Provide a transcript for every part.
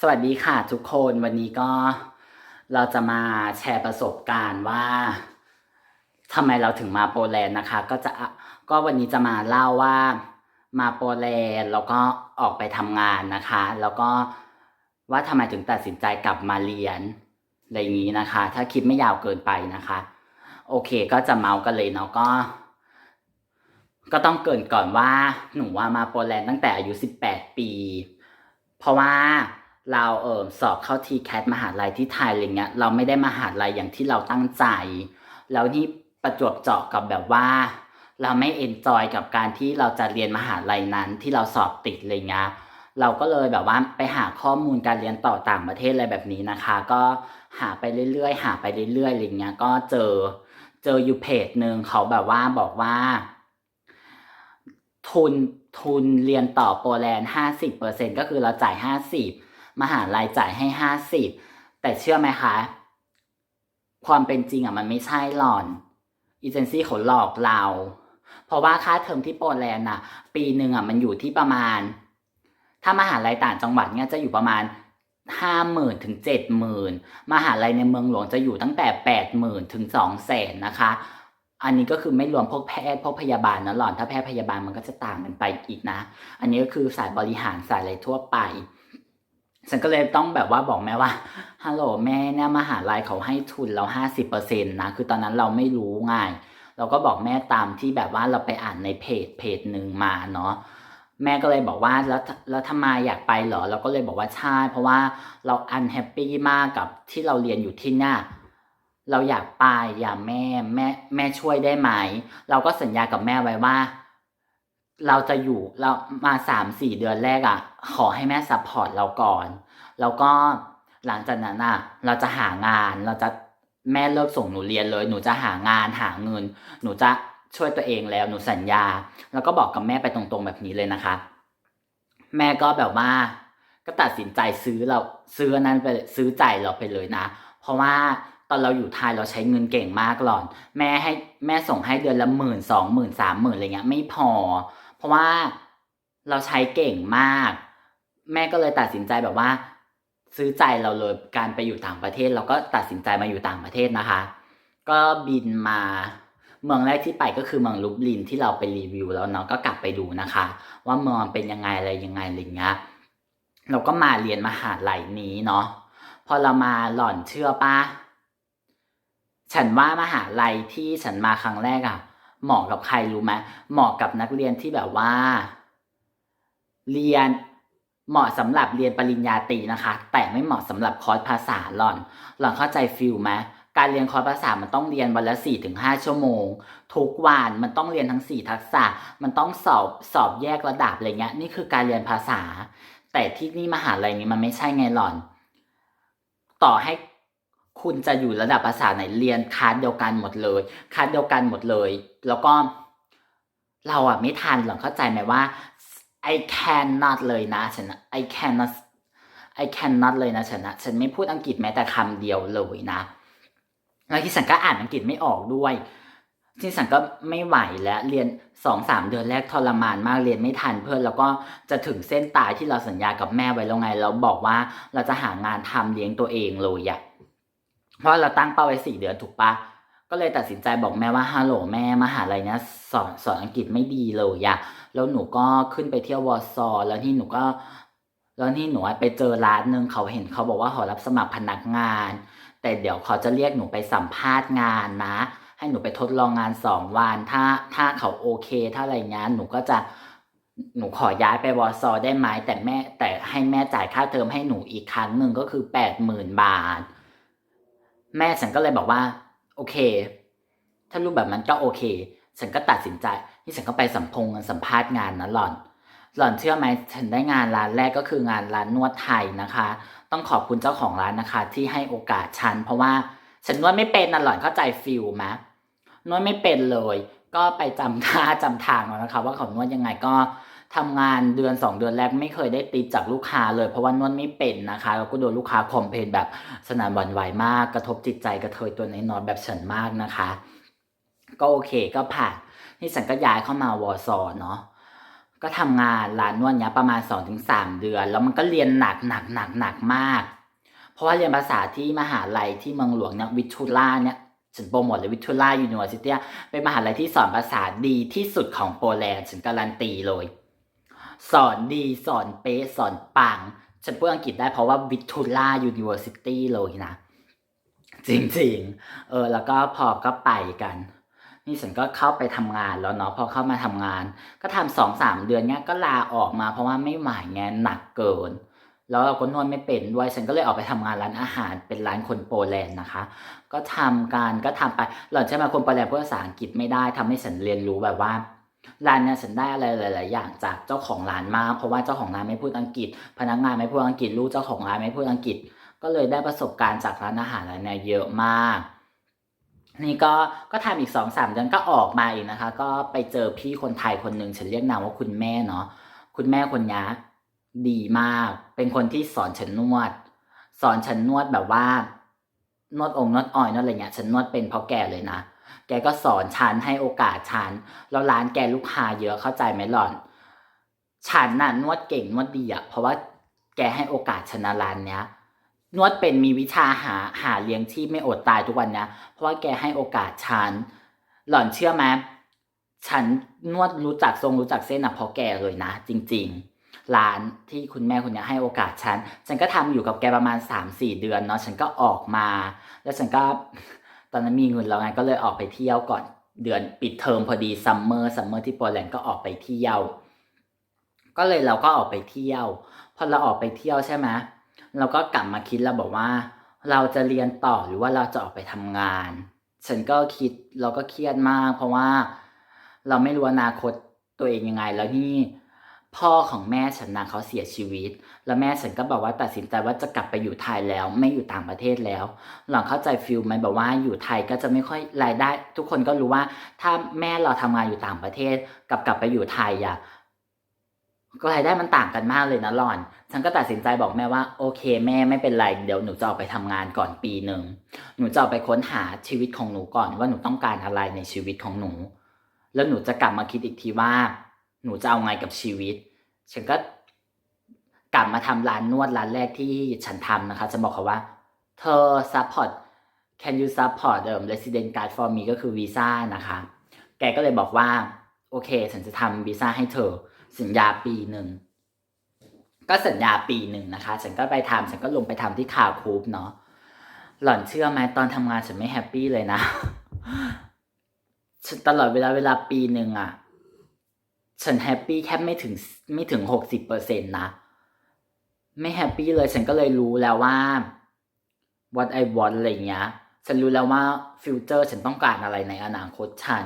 สวัสดีค่ะทุกคนวันนี้ก็เราจะมาแชร์ประสบการณ์ว่าทำไมเราถึงมาโปแลนด์นะคะ ก็จะก็วันนี้จะมาเล่าว่ามาโปแลนด์แล้วก็ออกไปทำงานนะคะ แล้วก็ว่าทำไมถึงตัดสินใจกลับมาเรียนอะไรอย่างนี้นะคะ ถ้าคลิปไม่ยาวเกินไปนะคะ โอเคก็จะเมาส์กันเลยเนาะก็ ก็ต้องเกินก่อนว่าหนูว่ามาโปแลนด์ตั้งแต่อายุ 18 ปี เพราะว่า เราเออสอบเข้าทีแคทมหาลัยที่ไทยอะไรเงี้ยเราไม่ได้มหาลัยอย่างที่เราตั้งใจ แล้วนี่ประจวบเจาะกับแบบว่า เราไม่เอนจอยกับการที่เราจะเรียนมหาลัยนั้นที่เราสอบติดอะไรเงี้ยเราก็เลยแบบว่าไปหาข้อมูลการเรียนต่อต่างประเทศอะไรแบบนี้นะคะ ก็หาไปเรื่อยๆ หาไปเรื่อยๆอะไรเงี้ยก็เจอเจออยู่เพจหนึ่งเขาแบบว่าบอกว่า ทุนทุนเรียนต่อโปรแลนด์ห้าสิบเปอร์เซ็นก็คือเราจ่ายห้าสิบ มหาลัยจ่ายให้ห้าสิบแต่เชื่อไหมคะ ความเป็นจริงอะมันไม่ใช่หลอนอีเจนซี่เขาหลอกเรา เพราะว่าค่าเทอมที่โปแลนด์อะ ปีหนึ่งอะมันอยู่ที่ประมาณ ถ้ามหาลัยต่างจังหวัดเนี่ยจะอยู่ประมาณห้าหมื่นถึงเจ็ดหมื่นมหาลัยในเมืองหลวงจะอยู่ตั้งแต่แปดหมื่นถึงสองแสนนะคะ อันนี้ก็คือไม่รวมพวกแพทย์พวกพยาบาลนะหล่อน ถ้าแพทย์พยาบาลมันก็จะต่างกันไปอีกนะ อันนี้ก็คือสายบริหารสายอะไรทั่วไป ฉันก็เลยต้องแบบว่าบอกแม่ว่าฮัลโหลแม่เนี่ยมหาลัยเขาให้ทุนเราห้าสิบเปอร์เซ็นต์นะคือตอนนั้นเราไม่รู้ไงเราก็บอกแม่ตามที่แบบว่าเราไปอ่านในเพจเพจหนึ่งมาเนาะแม่ก็เลยบอกว่าแล้วแล้วทำไมอยากไปเหรอ เราก็เลยบอกว่าใช่เพราะว่าเราอันแฮปปี้มากกับที่เราเรียนอยู่ที่เนี่ยเราอยากไปอย่าแม่แม่แม่ช่วยได้ไหม เราก็สัญญากับแม่ไว้ว่า เราจะอยู่เรามาสามสี่เดือนแรกอะ่ะ ขอให้แม่ซัพพอร์ตเราก่อน แล้วก็หลังจากนั้นอะ เราจะหางานเราจะแม่เลิกส่งหนูเรียนเลย หนูจะหางานหาเงิน หนูจะช่วยตัวเองแล้วหนูสัญญา แล้วก็บอกกับแม่ไปตรงๆแบบนี้เลยนะคะ แม่ก็แบบว่าก็ตัดสินใจซื้อเราซื้อนั้นไปซื้อใจเราไปเลยนะ เพราะว่าตอนเราอยู่ไทยเราใช้เงินเก่งมากหลอน แม่ให้แม่ส่งให้เดือนละหมื่นสองหมื่นสามหมื่นอะไรเงี้ยไม่พอ ราะว่าเราใช้เก่งมาก แม่ก็เลยตัดสินใจแบบว่า ซื้อใจเราเลยการไปอยู่ต่างประเทศ เราก็ตัดสินใจมาอยู่ต่างประเทศนะคะ ก็บินมาเมืองแรกที่ไปก็คือเมืองลุบลินที่เราไปรีวิวแล้วเนาะก็กลับไปดูนะคะ ว่าเมืองเป็นยังไงอะไรยังไงอะไรเงี้ยเราก็มาเรียนมหาลัยนี้เนาะพอเรามาหล่อนเชื่อปะฉันว่ามหาลัยที่ฉันมาครั้งแรกอะ เหมาะกับใครรู้ไหมเหมาะกับนักเรียนที่แบบว่า เรียนเหมาะสำหรับเรียนปริญญาตรีนะคะ แต่ไม่เหมาะสำหรับคอร์สภาษาหล่อน หล่อนเข้าใจฟิลไหมการเรียนคอร์สภาษามันต้องเรียนวันละสี่ถึงห้าชั่วโมง ทุกวันมันต้องเรียนทั้งสี่ทักษะ มันต้องสอบสอบแยกระดับอะไรเงี้ยนี่คือการเรียนภาษา แต่ที่นี่มหาลัยนี้มันไม่ใช่ไงหล่อน ต่อให้ คุณจะอยู่ระดับภาษาไหนเรียนคลาสเดียวกันหมดเลยคลาสเดียวกันหมดเลย แล้วก็เราอะไม่ทันหรอกเข้าใจไหมว่า I cannot เลยนะฉัน I cannot I cannot เลยนะฉันนะฉันไม่พูดอังกฤษแม้แต่คำเดียวเลยนะแล้วที่ฉันก็อ่านอังกฤษไม่ออกด้วยที่ฉันก็ไม่ไหวแล้วเรียนสองสามเดือนแรกทรมานมากเรียนไม่ทันเพื่อนแล้วก็จะถึงเส้นตายที่เราสัญญากับแม่ไว้แล้วไง เราบอกว่าเราจะหางานทำเลี้ยงตัวเองเลยอะ เพราะเราตั้งเป้าไว้สี่เดือนถูกปะก็เลยตัดสินใจบอกแม่ว่าฮัลโหลแม่มหาลัยเนี้ยสอนสอนอังกฤษไม่ดีเลยอะแล้วหนูก็ขึ้นไปเที่ยววอร์ซอแล้วที่หนูก็ แล้วนี่หนูไปเจอร้านหนึ่งเขาเห็นเขาบอกว่าเขารับสมัครพนักงาน แต่เดี๋ยวเขาจะเรียกหนูไปสัมภาษณ์งานนะ ให้หนูไปทดลองงานสองวันถ้าถ้าเขาโอเค ถ้าอะไรเงี้ยหนูก็จะหนูขอย้ายไปวอร์ซอได้ไหมแต่แม่แต่ให้แม่จ่ายค่าเทอมให้หนูอีกครั้งหนึ่งก็คือแปดหมื่นบาท แม่ฉันก็เลยบอกว่า โอเค ถ้ารูปแบบมันก็โอเค ฉันก็ตัดสินใจที่ฉันก็ไปสัมพงสัมภาษณ์งานนะหล่อน หล่อนเชื่อไหมฉันได้งานร้านแรกก็คืองานร้านนวดไทยนะคะ ต้องขอบคุณเจ้าของร้านนะคะ ที่ให้โอกาสฉัน เพราะว่าฉันนวดไม่เป็นนะหล่อนเข้าใจฟิลไหมนวดไม่เป็นเลย ก็ไปจำท่าจำทางแล้วนะคะ ว่าเขานวดยังไงก็ ทำงานเดือนสองเดือนแรกไม่เคยได้ติดจากลูกค้าเลยเพราะว่านวดไม่เป็นนะคะแล้วก็โดนลูกค้าคอมเพลนแบบสนานหวั่นไหวมากกระทบจิตใจกระเทยตัวน้อยแบบฉันมากนะคะ ก็โอเคก็ผ่านนี่ฉันก็ย้ายเข้ามาวอร์ซอเนาะก็ทำงานร้านนวดเนี้ยประมาณ 2-3 เดือน แล้วมันก็เรียนหนักหนักหนักหนักมาก เพราะว่าเรียนภาษาที่มหาลัยที่เมืองหลวงเนี่ยวิทูล่าเนี่ยฉันโปรโมทเลยวิทูล่ายูนิเวอร์ซิตี้เป็นมหาลัยที่สอนภาษาดีที่สุดของโปรแลนด์ฉันการันตีเลย สอนดีสอนเป๊ะสอนปัง ฉันพูดอังกฤษได้เพราะว่าวิทูล่ายูนิเวอร์ซิตี้เลยนะ จริงๆ เออ แล้วก็พอก็ไปกัน นี่ฉันก็เข้าไปทำงานแล้วเนาะพอเข้ามาทำงาน ก็ทำสองสามเดือนเนี้ยก็ลาออกมาเพราะว่าไม่ไหวไงหนักเกินแล้วเราก็นวดไม่เป็นด้วยฉันก็เลยออกไปทำงานร้านอาหารเป็นร้านคนโปแลนด์นะคะ ก็ทำการก็ทำไปหล่อนใช่ไหมคนโปแลนด์พูดภาษาอังกฤษไม่ได้ทำให้ฉันเรียนรู้แบบว่า ร้านเนี่ยฉันได้อะไรหลาย ๆ อย่างจากเจ้าของร้านมากเพราะว่าเจ้าของร้านไม่พูดอังกฤษ พนักงานไม่พูดอังกฤษลูกเจ้าของร้านไม่พูดอังกฤษ ก็เลยได้ประสบการณ์จากร้านอาหารร้านเนี่ยเยอะมาก นี่ก็ก็ทำอีกสองสามเดือนก็ออกมาอีกนะคะ ก็ไปเจอพี่คนไทยคนหนึ่งฉันเรียกนามว่าคุณแม่เนาะคุณแม่คนนี้ดีมาก เป็นคนที่สอนฉันนวด สอนฉันนวดแบบว่านวดองนวดอ่อยนวดอะไรเงี้ยฉันนวดเป็นเพราะแก่เลยนะ แกก็สอนฉันให้โอกาสฉันแล้วร้านแกลูกค้าเยอะเข้าใจไหมหล่อน ฉันน่ะนวดเก่งนวดดีอะเพราะว่าแกให้โอกาสฉันะร้านเนี้ยนวดเป็นมีวิชาหาหาเลี้ยงที่ไม่อดตายทุกวันเนี้ยเพราะว่าแกให้โอกาสฉันหล่อนเชื่อไหมฉันนวดรู้จักทรงรู้จักเส้นอะเพราะแกเลยนะ จริง ๆ ร้านที่คุณแม่คนเนี้ยให้โอกาสฉัน ฉันก็ทำอยู่กับแกประมาณ3-4เดือนเนาะฉันก็ออกมา แล้วฉันก็ ตอนนั้นมีเงินแล้วไงก็เลยออกไปเที่ยวก่อนเดือนปิดเทอมพอดีซัมเมอร์ซัมเมอร์ที่โปแลนด์ก็ออกไปเที่ยว ก็เลยเราก็ออกไปเที่ยว พอเราออกไปเที่ยวใช่ไหมเราก็กลับมาคิดเราบอกว่า เราจะเรียนต่อหรือว่าเราจะออกไปทำงาน ฉันก็คิดเราก็เครียดมาก เพราะว่าเราไม่รู้อนาคตตัวเองยังไงแล้วนี่ พ่อของแม่ฉันนะเขาเสียชีวิต แล้วแม่ฉันก็บอกว่าตัดสินใจว่าจะกลับไปอยู่ไทยแล้ว ไม่อยู่ต่างประเทศแล้ว หลังเข้าใจฟิลไหมแบบว่าอยู่ไทยก็จะไม่ค่อยรายได้ ทุกคนก็รู้ว่า ถ้าแม่เราทำงานอยู่ต่างประเทศกับกลับไปอยู่ไทยอะก็รายได้มันต่างกันมากเลยนะหล่อน ฉันก็ตัดสินใจบอกแม่ว่าโอเค แม่ไม่เป็นไรเดี๋ยวหนูจะออกไปทำงานก่อนปีหนึ่งหนูจะออกไปค้นหาชีวิตของหนูก่อนว่าหนูต้องการอะไรในชีวิตของหนู แล้วหนูจะกลับมาคิดอีกทีว่า หนูจะเอาไงกับชีวิต ฉันก็กลับมาทำร้านนวดร้านแรกที่ฉันทำนะคะฉันบอกเขาว่า เธอ support can you support เดิม resident card for me ก็คือวีซ่านะคะ แกก็เลยบอกว่า โอเค ฉันจะทำวีซ่าให้เธอ สัญญาปีหนึ่ง ก็สัญญาปีหนึ่งนะคะ ฉันก็ไปทำฉันก็ลงไปทำที่คาคูปเนาะหล่อนเชื่อไหมตอนทำงานฉันไม่แฮปปี้เลยนะฉันตลอดเวลาเวลาปีหนึ่งอะ ฉันแฮปปี้แค่ไม่ถึงไม่ถึงหกสิบเปอร์เซ็นต์นะ ไม่แฮปปี้เลยฉันก็เลยรู้แล้วว่า what I want อะไรเงี้ย ฉันรู้แล้วว่าฟิวเจอร์ฉันต้องการอะไรในอนาคตฉัน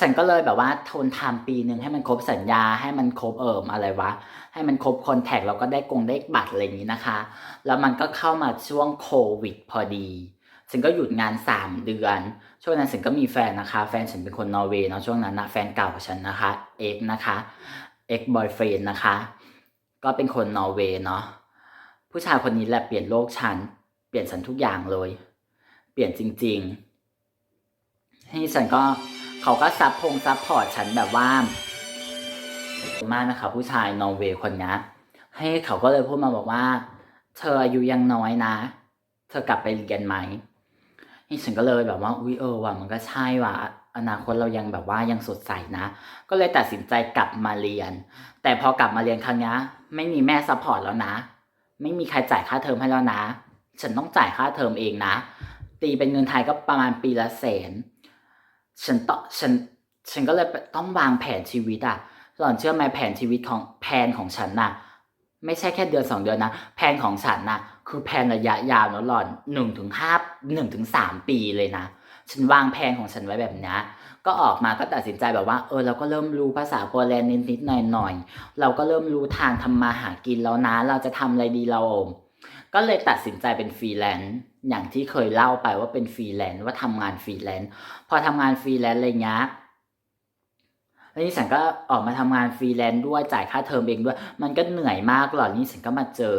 ฉันก็เลยแบบว่าทนทำปีหนึ่งให้มันครบสัญญาให้มันครบเอิมอะไรวะ ให้มันครบคอนแทคแล้วก็ได้กงได้บัตรอะไรอย่างนี้นะคะ แล้วมันก็เข้ามาช่วงโควิดพอดี ฉันก็หยุดงานสามเดือน ช่วงนั้นฉันก็มีแฟนนะคะ แฟนฉันเป็นคนนอร์เวย์เนาะช่วงนั้นนะแฟนเก่าของฉันนะคะเอ็กนะคะเอ็กบอยเฟรนนะคะ ก็เป็นคนนอร์เวย์เนาะผู้ชายคนนี้แหละเปลี่ยนโลกฉัน เปลี่ยนฉันทุกอย่างเลย เปลี่ยนจริงๆนี่ฉันก็เขาก็ซับพงซับพอร์ตฉันแบบว่ามากนะคะ ผู้ชายนอร์เวย์คนนี้ให้เขาก็เลยพูดมาบอกว่า เธออายุยังน้อยนะ เธอกลับไปเรียนไหม ฉันก็เลยแบบว่าอุ้ยเออว่ะมันก็ใช่ว่ะอนาคตเรายังแบบว่ายังสดใสนะ ก็เลยตัดสินใจกลับมาเรียน แต่พอกลับมาเรียนครั้งนี้ไม่มีแม่ซัพพอร์ตแล้วนะ ไม่มีใครจ่ายค่าเทอมให้แล้วนะ ฉันต้องจ่ายค่าเทอมเองนะ ตีเป็นเงินไทยก็ประมาณปีละแสน ฉันต้องฉันฉันก็เลยต้องวางแผนชีวิตอะหล่อนเชื่อไหมแผนชีวิตของแผนของฉันน่ะ ไม่ใช่แค่เดือนสองเดือนนะแผนของฉันนะคือแผนระยะยาวเนะหล่อนหนึ่งถึงห้าหนึ่งถึงสามปีเลยนะ ฉันวางแผนของฉันไว้แบบนี้ก็ออกมาก็ตัดสินใจแบบว่า เออเราก็เริ่มรู้ภาษาโปแลนด์นิดๆหน่อยๆเราก็เริ่มรู้ทางทำมาหากินแล้วนะ เราจะทำอะไรดีเราก็เลยตัดสินใจเป็นฟรีแลนซ์อย่างที่เคยเล่าไปว่าเป็นฟรีแลนซ์ว่าทำงานฟรีแลนซ์พอทำงานฟรีแลนซ์อะไรเงี้ย แล้วนี่ฉันก็ออกมาทำงานฟรีแลนซ์ด้วยจ่ายค่าเทอมเองด้วย มันก็เหนื่อยมากหรอกนี่ฉันก็มาเจอ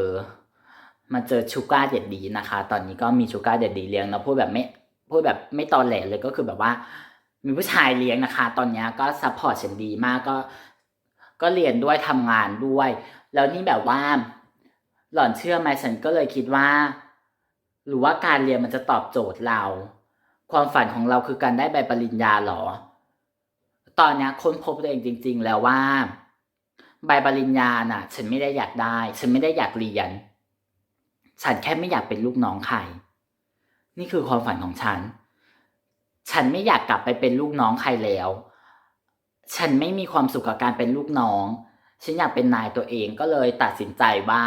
มาเจอชูการ์เด็ดดีนะคะ ตอนนี้ก็มีชูการ์เด็ดดีเลี้ยงนะพูดแบบไม่พูดแบบไม่ตอนแหลเลยก็คือแบบว่า มีผู้ชายเลี้ยงนะคะ ตอนนี้ก็ซัพพอร์ตฉันดีมากก็ ก็เรียนด้วยทำงานด้วย แล้วนี่แบบว่า หล่อนเชื่อไหมฉันก็เลยคิดว่า หรือว่าการเรียนมันจะตอบโจทย์เรา ความฝันของเราคือการได้ใบปริญญาหรอ ตอนนี้ค้นพบตัวเองจริง ๆ แล้วว่า ใบปริญญาน่ะ ฉันไม่ได้อยากได้ ฉันไม่ได้อยากเรียน ฉันแค่ไม่อยากเป็นลูกน้องใคร นี่คือความฝันของฉัน ฉันไม่อยากกลับไปเป็นลูกน้องใครแล้ว ฉันไม่มีความสุขกับการเป็นลูกน้อง ฉันอยากเป็นนายตัวเองก็เลยตัดสินใจว่า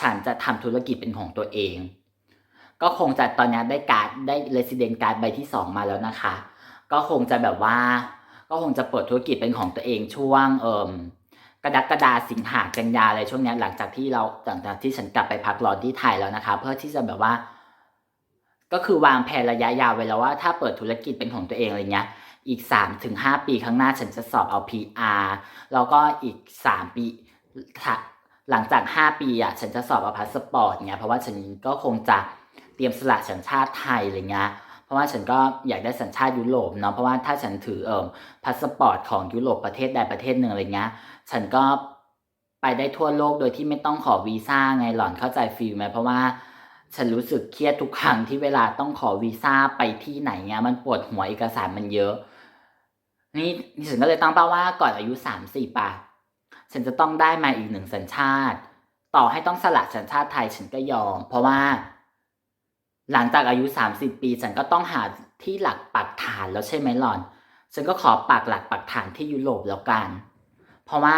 ฉันจะทำธุรกิจเป็นของตัวเอง ก็คงจะตอนนี้ได้การ์ดได้เรสซิเดนการ์ดใบที่สองมาแล้วนะคะ ก็คงจะแบบว่า ก็คงจะเปิดธุรกิจเป็นของตัวเองช่วงเอ่มกระดักกระดาสิงหากันยาอะไรช่วงนี้หลังจากที่เราหลังจากที่ฉันกลับไปพักร้อนที่ไทยแล้วนะคะ เพื่อที่จะแบบว่า ก็คือวางแผนระยะยาวไว้แล้วว่าถ้าเปิดธุรกิจเป็นของตัวเองอะไรเงี้ย อีก3าถึงหปีข้างหน้าฉันจะสอบเอา PR แล้วก็อีก 3 ปีหลังจาก 5 ปีอะฉันจะสอบเอาพาสปอร์ตเงี้ยเพราะว่าฉันก็คงจะเตรียมสละสัญชาติไทยอะไรเงี้ย ราะว่าฉันก็อยากได้สัญชาติยุโรปเนาะเพราะว่าถ้าฉันถือเอ่อพาสปอร์ตของยุโรปประเทศใดประเทศหนึ่งอะไรเงี้ยฉันก็ไปได้ทั่วโลกโดยที่ไม่ต้องขอวีซ่าไงหล่อนเข้าใจฟีลไหมเพราะว่าฉันรู้สึกเครียดทุกครั้งที่เวลาต้องขอวีซ่าไปที่ไหนเงี้ยมันปวดหัวเอกสารมันเยอะ นี่นี่ฉันก็เลยตั้งเป้าว่าก่อนอายุสามสี่ป่ะฉันจะต้องได้มาอีกหนึ่งสัญชาติ ต่อให้ต้องสละสัญชาติไทยฉันก็ยอม เพราะว่า หลังจากอายุสามสิบปี ฉันก็ต้องหาที่หลักปักฐานแล้วใช่ไหมหล่อน ฉันก็ขอปักหลักปักฐานที่ยุโรปแล้วกัน เพราะว่า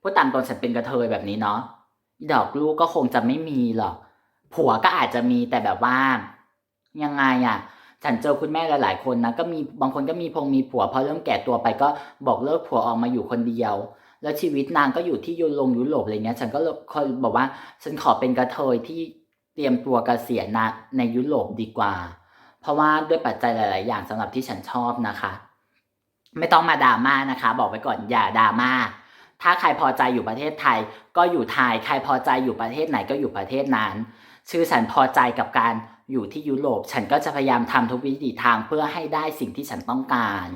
พูดตามตรงฉันเป็นกระเทยแบบนี้เนาะดอกลูกก็คงจะไม่มีหรอก ผัวก็อาจจะมีแต่แบบว่า ยังไงอะ่ะ ฉันเจอคุณแม่หลายๆคนนะก็มีบางคนก็มีพงมีผัวพอเริ่มแก่ตัวไปก็บอกเลิกผัวออกมาอยู่คนเดียว แล้วชีวิตนางก็อยู่ที่ยุโรปยุโรปอะไรเงี้ย ฉันก็เลยคอยบอกว่า ฉันขอเป็นกระเทยที่ เตรียมตัวเกษียณนะในยุโรปดีกว่า เพราะว่าด้วยปัจจัยหลาย ๆ อย่างสำหรับที่ฉันชอบนะคะ ไม่ต้องมาดราม่านะคะ บอกไว้ก่อนอย่าดราม่าถ้าใครพอใจอยู่ประเทศไทย ก็อยู่ไทย ใครพอใจอยู่ประเทศไหนก็อยู่ประเทศนั้น ชื่อฉันพอใจกับการอยู่ที่ยุโรป ฉันก็จะพยายามทำทุกวิถีทางเพื่อให้ได้สิ่งที่ฉันต้องการ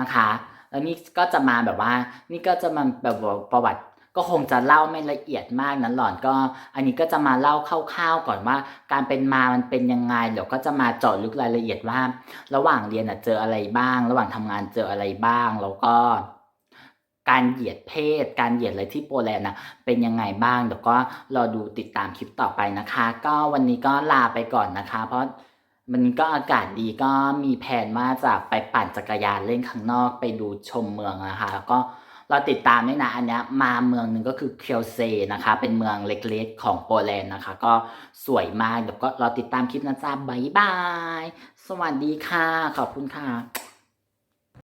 นะคะ แล้วนี่ก็จะมาแบบว่า นี่ก็จะมาแบบประวัติ ก็คงจะเล่าไม่ละเอียดมากนั้นหล่อนก็ อันนี้ก็จะมาเล่าคร่าวๆก่อนว่า การเป็นมามันเป็นยังไงเดี๋ยวก็จะมาเจาะลึกรายละเอียดว่า ระหว่างเรียนอะเจออะไรบ้าง ระหว่างทำงานเจออะไรบ้าง แล้วก็ การเหยียดเพศ การเหยียดอะไรที่โปแลนด์นะเป็นยังไงบ้างเดี๋ยวก็รอดูติดตามคลิปต่อไปนะคะ ก็วันนี้ก็ลาไปก่อนนะคะ เพราะมันก็อากาศดีก็มีแผนว่าจะไปปั่นจักรยานเล่นข้างนอกไปดูชมเมืองนะคะ แล้วก็ เราติดตามด้วยนะอันเนี้ยมาเมืองหนึ่งก็คือเคียวเซนะคะ เป็นเมืองเล็กๆของโปแลนด์นะคะ ก็สวยมากเดี๋ยวก็เราติดตามคลิปนะจ๊ะบ๊ายบาย สวัสดีค่ะ ขอบคุณค่ะ